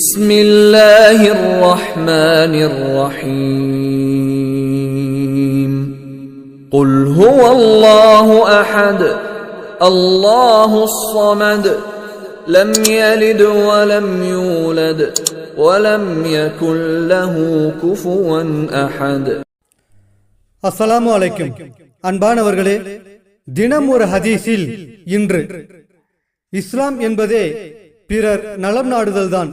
بسم الله الرحمن الرحيم قل هو الله احد الله الصمد لم يلد ولم يولد ولم يكن له كفوا احد அஸ்ஸலாமு அலைக்கும் அன்பானவர்களே தினம் ஒரு ஹதீஸில் இன்று இஸ்லாம் என்பதே பிறர் நலம் நாடுதல்தான்.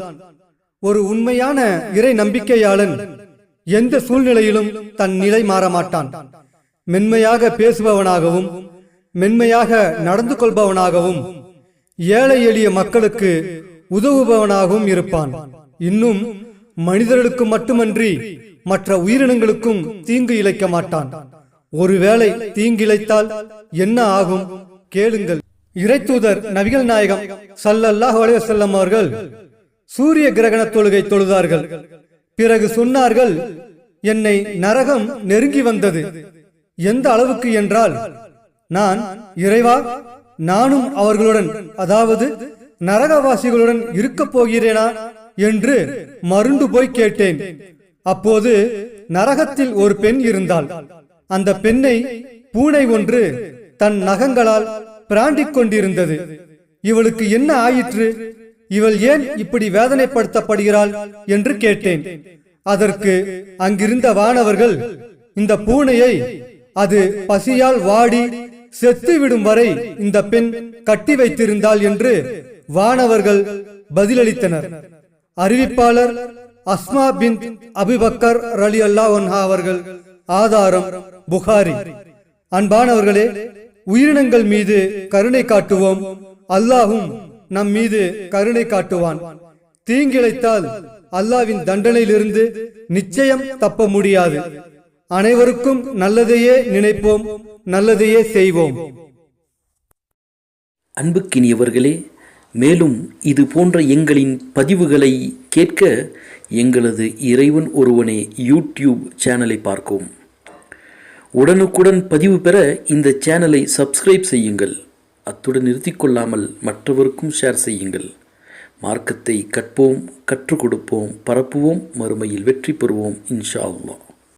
ஒரு உண்மையான இறை நம்பிக்கையாளன் எந்த சூழ்நிலையிலும் தன் நிலை மாற மாட்டான் மென்மையாக பேசுபவனாகவும் மென்மையாக நடந்து கொள்பவனாகவும் ஏழை எளிய மக்களுக்கு உதவுபவனாகவும் இருப்பான். இன்னும் மனிதர்களுக்கு மட்டுமன்றி மற்ற உயிரினங்களுக்கும் தீங்கு இழைக்க மாட்டான். ஒருவேளை தீங்கிழைத்தால் என்ன ஆகும்? கேளுங்கள். இறைத்தூதர் நபிகள் நாயகம் சல்லல்லாஹ் அலைஹி வஸல்லம் அவர்கள் சூரிய கிரகண தொழுகை தொழுதார்கள். பிறகு சொன்னார்கள் என்னை நரகம் நெருங்கி வந்தது. எந்த அளவுக்கு என்றால் நான் இறைவா நானும் அவர்களுடன் அதாவது நரகவாசிகளுடன் இருக்கப் போகிறேனா? என்று மருண்டு போய் கேட்டேன். அப்போது நரகத்தில் ஒரு பெண் இருந்தாள். அந்த பெண்ணை பூனை ஒன்று தன் நகங்களால் பிராண்டிக் கொண்டிருந்தது இவளுக்கு என்ன ஆயிற்று? இவள் ஏன் இப்படி வேதனைப்படுத்தப்படுகிறாள் என்று கேட்டேன். அதற்கு அங்கிருந்த வானவர்கள் இந்த பூனையை அது பசியால் வாடி செத்துவிடும் வரை இந்த பெண் கட்டி வைத்திருந்தாள் என்று வானவர்கள் பதிலளித்தனர். அறிவிப்பாளர் அஸ்மா பின் அபிபக்கர் ரலி அல்லா அவர்கள். ஆதாரம் புகாரி. அன்பானவர்களே உயிரினங்கள் மீது கருணை காட்டுவோம். அல்லாஹும் நம் மீது கருணை காட்டுவான். தீங்கிழைத்தால் அல்லாவின் தண்டனையிலிருந்து நிச்சயம் தப்ப முடியாது. அனைவருக்கும் நல்லதையே நினைப்போம் நல்லதையே செய்வோம். அன்புக்கினியவர்களே மேலும் இது போன்ற எங்களின் பதிவுகளை கேட்க எங்களது இறைவன் ஒருவனே யூடியூப் சேனலை பார்க்கவும். உடனுக்குடன் பதிவு பெற இந்த சேனலை சப்ஸ்கிரைப் செய்யுங்கள். அத்துடன் நிறுத்திக்கொள்ளாமல் மற்றவருக்கும் ஷேர் செய்யுங்கள். மார்க்கத்தை கற்போம் கற்றுக் கொடுப்போம் பரப்புவோம் மறுமையில் வெற்றி பெறுவோம் இன்ஷா அல்லா